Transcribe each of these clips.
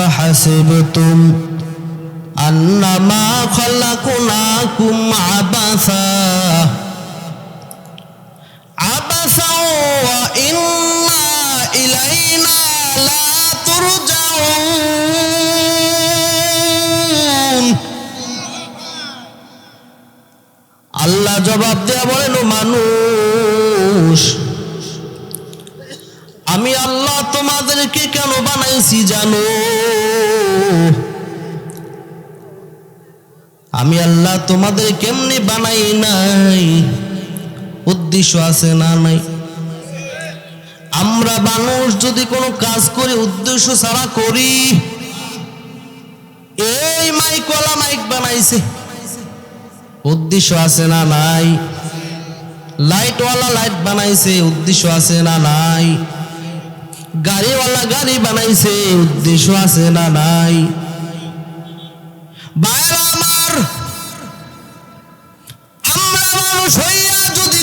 أفحسبتم أنما خلقناكم عبثا عبثا وإنا إلينا لا ترجعون আল্লাহ জবাব দেয়া বলেন "ও মানুষ তোমাদেরকে কেন বানাইছি জানো? আমি আল্লাহ তোমাদের কেমনি বানাই নাই? উদ্দেশ্য আছে না নাই? আমরা মানুষ যদি কোনো কাজ করে, উদ্দেশ্য ছাড়া করি। এই মাইকওয়ালা মাইক বানাইছে। উদ্দেশ্য আছে না নাই? লাইটওয়ালা লাইট বানাইছে। উদ্দেশ্য আছে না নাই? গাড়িওয়ালা গাড়ি বানাইছে উদ্দেশ্য আছে না নাই। বাইরা আমার, আমরা মানুষ হইয়া যদি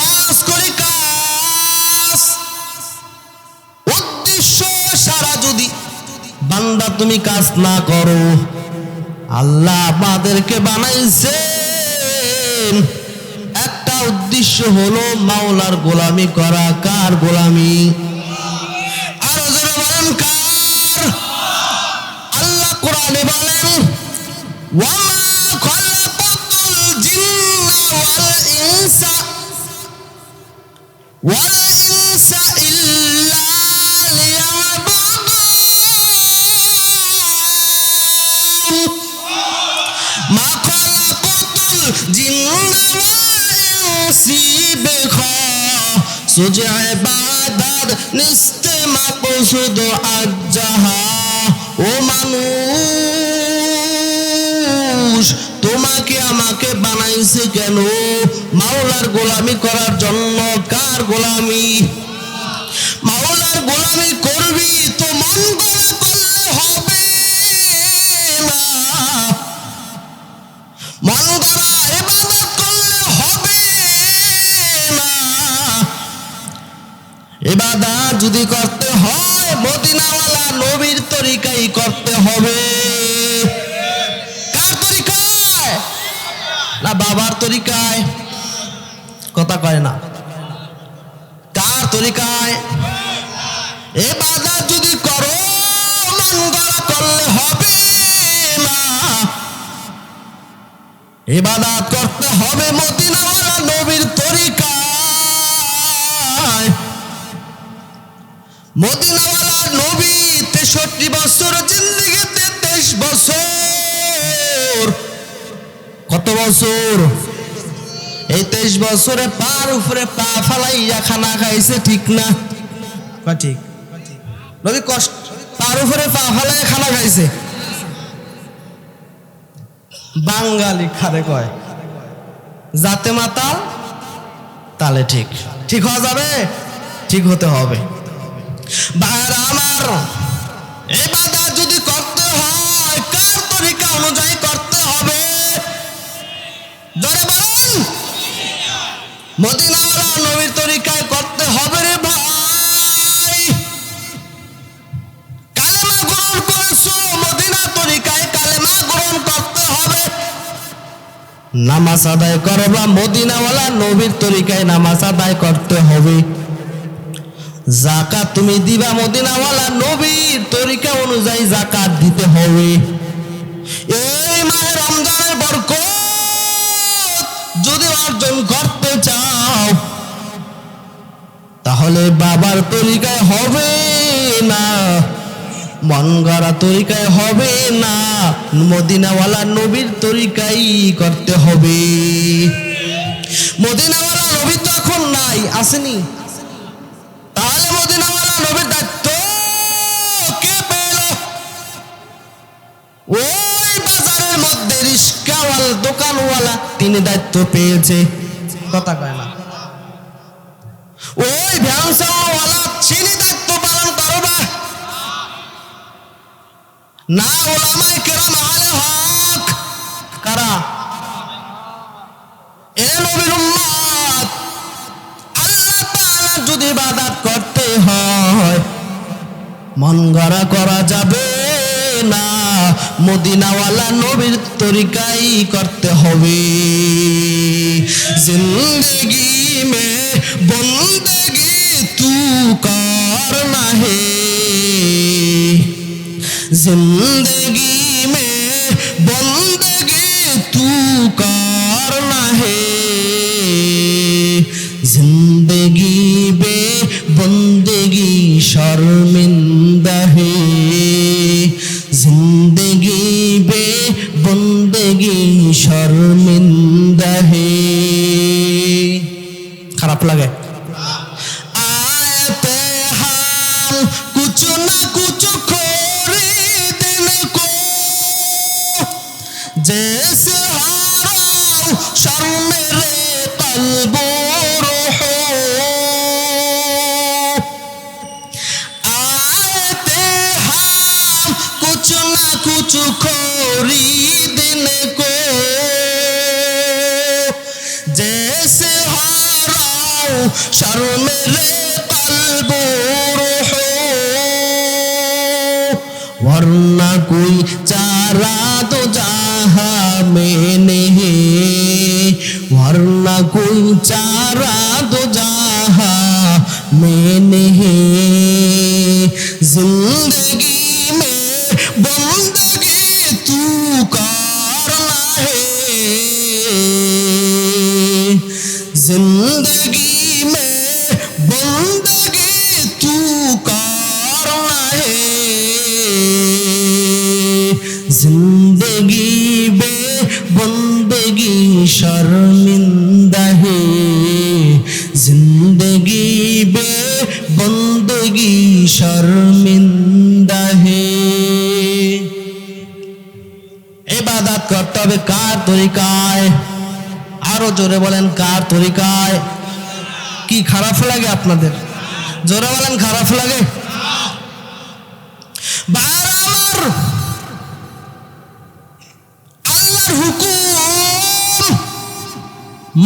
কাজ করি, কাজ, উদ্দেশ্য সারা যদি বান্দা তুমি কাজ না করো, আল্লাহ আমাদেরকে বানাইছে একটা উদ্দেশ্য হলো মাওলার গোলামি করা, কার গোলামি? কোরআনে বলেন ওয়ামা খলাকাতুল জিন্না মা খলাকাতুল জিন্না ওয়াল ও মানুষ, তোমাকে আমাকে বানাইছে কেন? মাওলার গোলামি করার জন্য কার গোলামি? মাওলার গোলামি করবি তো মন গড়া করলে হবে না। মন গড়া ইবাদত করলে হবে না। এবাদত যদি করতে হয় মদিনাওয়ালা নবীর তরিকাই করতে হবে। কার তরিকায় না, বাবার তরিকায়। কথা কয় না। কার তরিকায়? এবাদত যদি করো মন করলে হবে না। ইবাদত করতে হবে মদিনাওয়ালা নবীর তরিকায়। মদিনাওয়ালা নবী তেষট্টি বছর জিন্দিগিতে তেইশ বছর। কত বছর? এই তেইশ বছরে পার উপরে পা ফালাইয়া খানা খাইছে ঠিক না? ঠিক? নবী কষ্ট পার উপরে পা ফালাইয়া খানা খাইছে। বাঙালি খারে কয় যাতে মাতাল তালে ঠিক। ঠিক হওয়া যাবে? ঠিক হতে হবে। আমার এবাদা যদি করতে হয়, কার তরিকা অনুযায়ী করতে হবে? নবীর তরিকায় করতে হবে রে ভাই। কালেমা গ্রহণ করেছ, মদিনা তরিকায় কালেমা গ্রহণ করতে হবে। নামাজ আদায় করবা, মদিনাওয়ালা নবীর তরিকায় নামাজ আদায় করতে হবে। জাকাত তুমি দিবা মদিনাওয়ালা নবীর তরিকা অনুযায়ী জাকাত দিতে হবে। এই মাহে রমজানের বরকত যদি অর্জন করতে চাও, তাহলে বাবার তরিকায় হবে না, মন গড়া তরিকায় হবে না, মদিনাওয়ালা নবীর তরিকাই করতে হবে। মদিনাওয়ালা নবী এখন নাই, আসেনি। তিনি দায়িত্ব পেয়েছে। কথা কয় না। ওই ভ্যানসাওয়ালা তিনি দায়িত্ব পালন করবা না ওলামায়ে কেরাম আহলে হক। কারা? এ নবীর উম্মত। আল্লাহ তাআলা যদি ইবাদত করতে হয় মন গড়া করা যাবে না। মদিনাওয়ালা নবীর তরিকাই করতে হবে। জিন্দগি মে বন্দগি তু কার না হে জিন্দগি जैसे हाराओ शर्म रे कल्ब रूहो आते हम कुछ न कुछ खरीदने को जैसे हाराओ शर्म वरना कोई चारा तो जहा में नहीं वरना कोई चारा तो जहा में नहीं জিন্দগি বে বন্দগি শর্মিন্দা হে জিন্দগি বে বন্দগি শর্মিন্দা হে এবাদাত করতে হবে কার তরিকায়? আরও জোরে বলেন কার তরিকায়? কি খারাপ লাগে আপনাদের? জোরে বলেন খারাপ লাগে? বার হুকুম।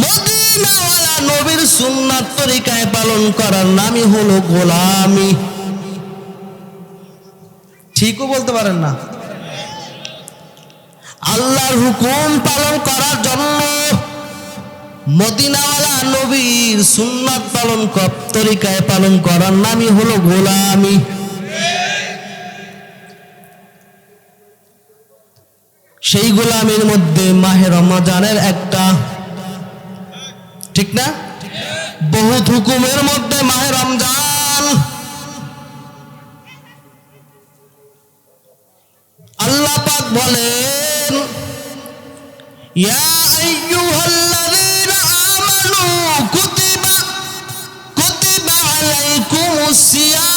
মদিনাওয়ালা নবীর সুন্নাত তরিকায় পালন করার নামই হলো গোলামি। ঠিকও বলতে পারেন না। আল্লাহর হুকুম পালন করার জন্য মদিনাওয়ালা নবীর সুন্নাত পালন তরিকায় পালন করার নামই হলো গোলামি। সেই গোলামির মধ্যে মাহে রমজানের একটা, ঠিক না? বহুত হুকুমের মধ্যে মাহে রমজান। আল্লাহ পাক বলেন আমানু কুতিবা কুতিবা আলাইকুমুস সিয়াম।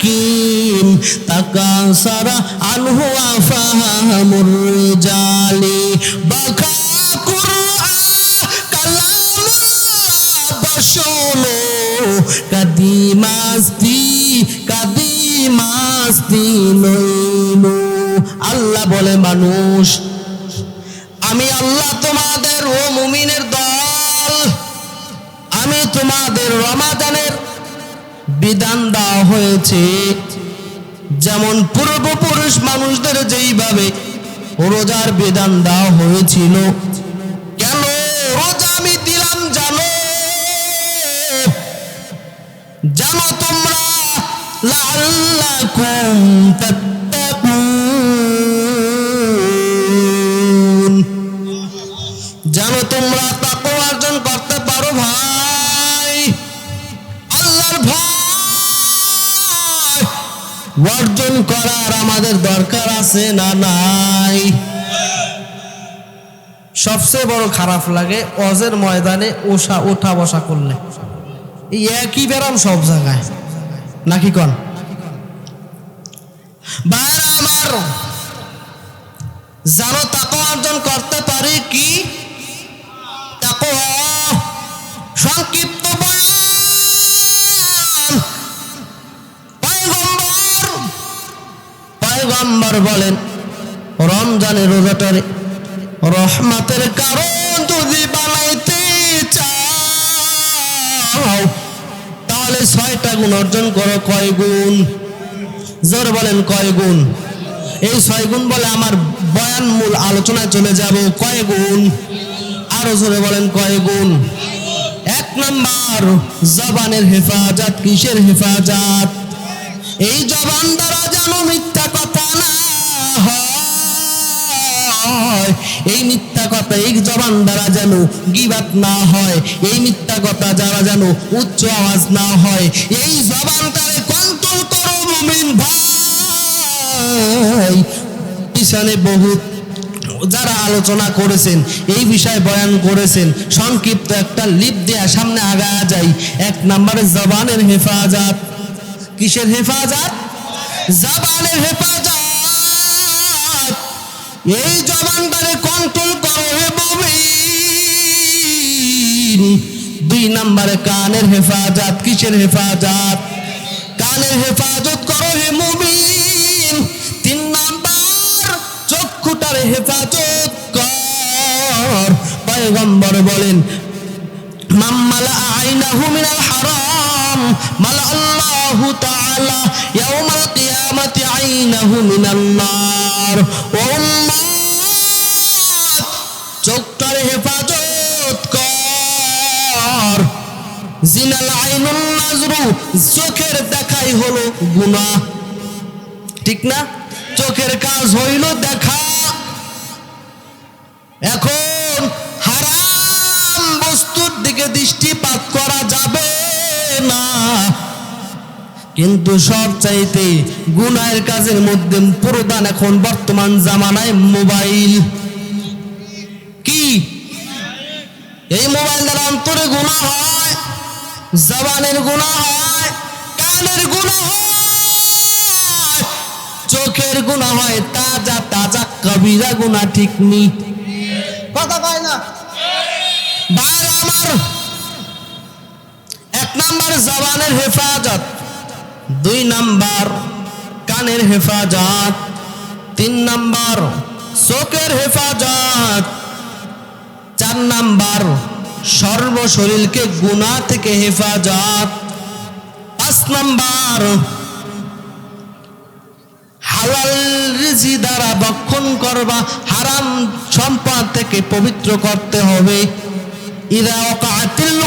হাকিম তাকাসারা আনহু আফাহামুর রিজালি বাকা কাদিমাস্তি কাদিমাস্তি নইলো। আল্লাহ বলে, মানুষ, আমি আল্লাহ তোমাদের ও মুমিনের দল। আমি তোমাদের রমাদানের বিধান দেওয়া হয়েছে। যেমন পূর্বপুরুষ মানুষদের যেইভাবে রোজার বিধান দেওয়া হয়েছিল। কেন রোজা আমি দিলাম জানো? জানো তোমরা লাল্লাকুম জানো তোমরা অর্জন করার আমাদের দরকার আছে না নাই? সবচেয়ে বড় খারাপ লাগে অজের ময়দানে ওষা, ওঠা বসা করলে। এই একই ব্যারাম সব জায়গায়। নাকি কন? বাইরে আমার জানো তাকে অর্জন করতে পারি কি? তাকে সংক্ষিপ্ত পয়গম্বর বলেন, রমজানের রোজাটারে রহমাতের কারণ যদি বানাইতে চাও, তাহলে ছয়টা গুণ অর্জন করো, কয় গুণ? জোর বলেন, কয় গুণ? এই ছয় গুণ বলে আমার বয়ান মূল আলোচনায় চলে যাব, কয় গুণ? আরও জোরে বলেন, কয় গুণ? এক নম্বর, জবানের হেফাজত, কিসের হেফাজত? এই জবান দ্বারা যেন মিথ্যা কথা এই মিথ্যা কথা এই জবান দ্বারা যেন গিবাত না হয়। এই মিথ্যা কথা যারা যেন উচ্চ আওয়াজ না হয়। এই কন্ট্রোল করো মুমিন ভাই। পিছনে বহুত যারা আলোচনা করেছেন, এই বিষয়ে বয়ান করেছেন, সংক্ষিপ্ত একটা লিপ দেয়া সামনে আগায়া যাই। এক নম্বরে জবানের হেফাজত। কিসের হেফাজত? জবানের হেফাজত। এই জবানটারে কন্ট্রোল করো হে মুমিন। দুই নম্বরে কানের হেফাজত, কিসের হেফাজত? কানের হেফাজত করো হে মুমিন। তিন নাম্বার, চক্ষুটার হেফাজত কর। পয়গম্বর বলেন, মাম্মালা আইনাহু মিনাল হারাম। তাআলা ইয়াউমাল আইনাহু নার। ও উম্মত চোখটার হেফাজত কর। জিনাল আইনুন নাজরু, চোখের দেখাই হলো গুনাহ। ঠিক না? চোখের কাজ হইল দেখা। এখন হারাম বস্তুর দিকে দৃষ্টিপাত করা যাবে কিন্তু সব চাইতে গুনাহের কাজের মধ্যে প্রধান এখন বর্তমান জামানায় মোবাইল। কি? এই মোবাইল দ্বারা অন্তরে গুণা হয়, জবানের গুণা হয়, কানের গুণা হয়, চোখের গুণা হয়, তাজা তাজা কবিরা গুণা ঠিক নি কথা কয় না? বাইরে আমার এক নাম্বার জবানের হেফাজত, দুই নাম্বার কানের হেফাজত, তিন নাম্বার চোখের হেফাজত, চার নাম্বার সর্বশরীরকে গুণা থেকে হেফাজত, পাঁচ নাম্বার হালাল রিজি দ্বারা বক্ষণ করবা, হারাম সম্পদ থেকে পবিত্র করতে হবে। ইরা ওকাতিল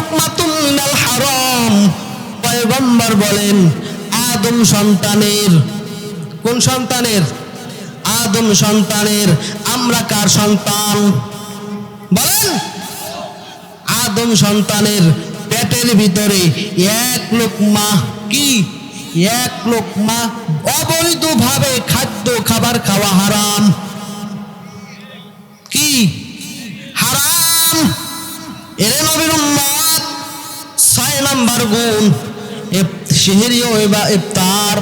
হারাম। পয়গম্বর বলেন, আদম সন্তানের, কোন সন্তানের? আদম সন্তানের, আমরা কার সন্তান? বলেন, আদম সন্তানের পেটের ভিতরে এক লোকমা কি? এক লোকমা অবৈধভাবে খাদ্য খাবার খাওয়া হারাম। শেহরি বা ইফতার।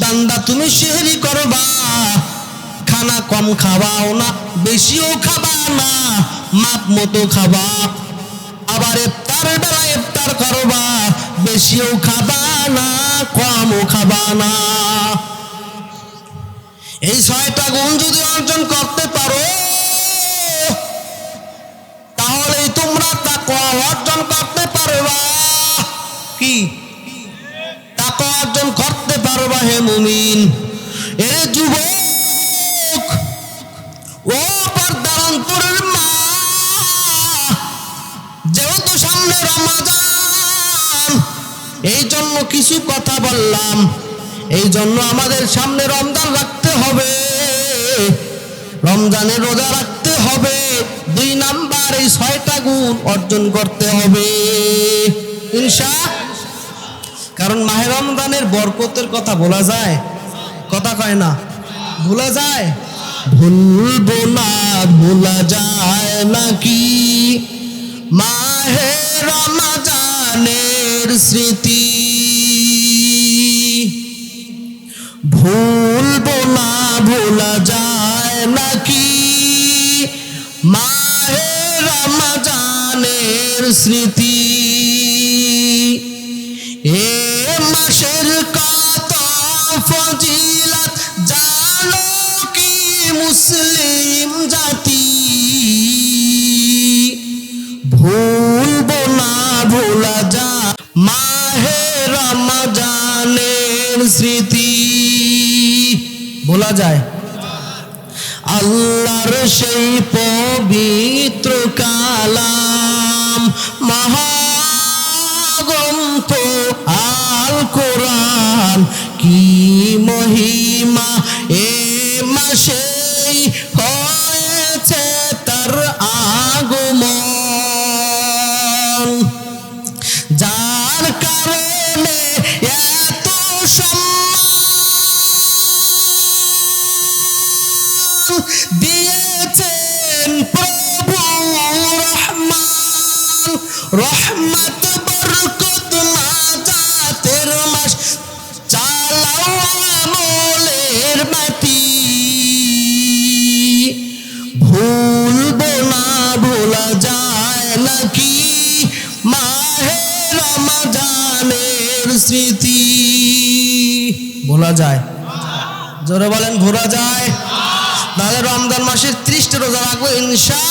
বান্দা, তুমি শেহরি করবা। খানা কম খাওয়াও না, বেশিও খাবা না, মাপ মতো খাবা। আবার ইফতার বেলা ইফতার করবা, বেশিও খাবা না, কমও খাবা না। এই ছয়টা গুণ যদি অর্জন করতে পারো, তাহলেই তোমরা তাকওয়া অর্জন করতে পারবা। কি? অর্জন করতে পারবা হে মুমিন। এ যুবক, ও মা, যেহেতু সামনে এই জন্য কিছু কথা বললাম। এই জন্য আমাদের সামনে রমজান রাখতে হবে। রমজানে রোজা রাখতে হবে। দুই নাম্বার এই ছয়টা গুণ অর্জন করতে হবে। ইনশা কারণ মাহে রমজানের বরকতের কথা বলা যায়। কথা কয় না? ভোলা যায়? ভুলবো না, ভোলা যায় নাকি? মাহে রমজানের স্মৃতি। ভুল ভুলবো না, ভোলা যায় নাকি? মাহে রমজানের স্মৃতি। ফজিলত জানো কি মুসলিম জাতি? ভুলবো না, ভোলা যা মাহে রমজানের স্মৃতি। বলা যায়। আল্লাহর সেই পবিত্র মহিমা এ মাসেই হয়েছে তার আগমন। যার কারণে এত সম্মান দিয়েছেন প্রভু রহমান। রহমত ভোলা যায়। জোরে বলেন ঘোরা যায়। তাহলে রমজান মাসের ত্রিশটা রোজা রাখব ইনশা।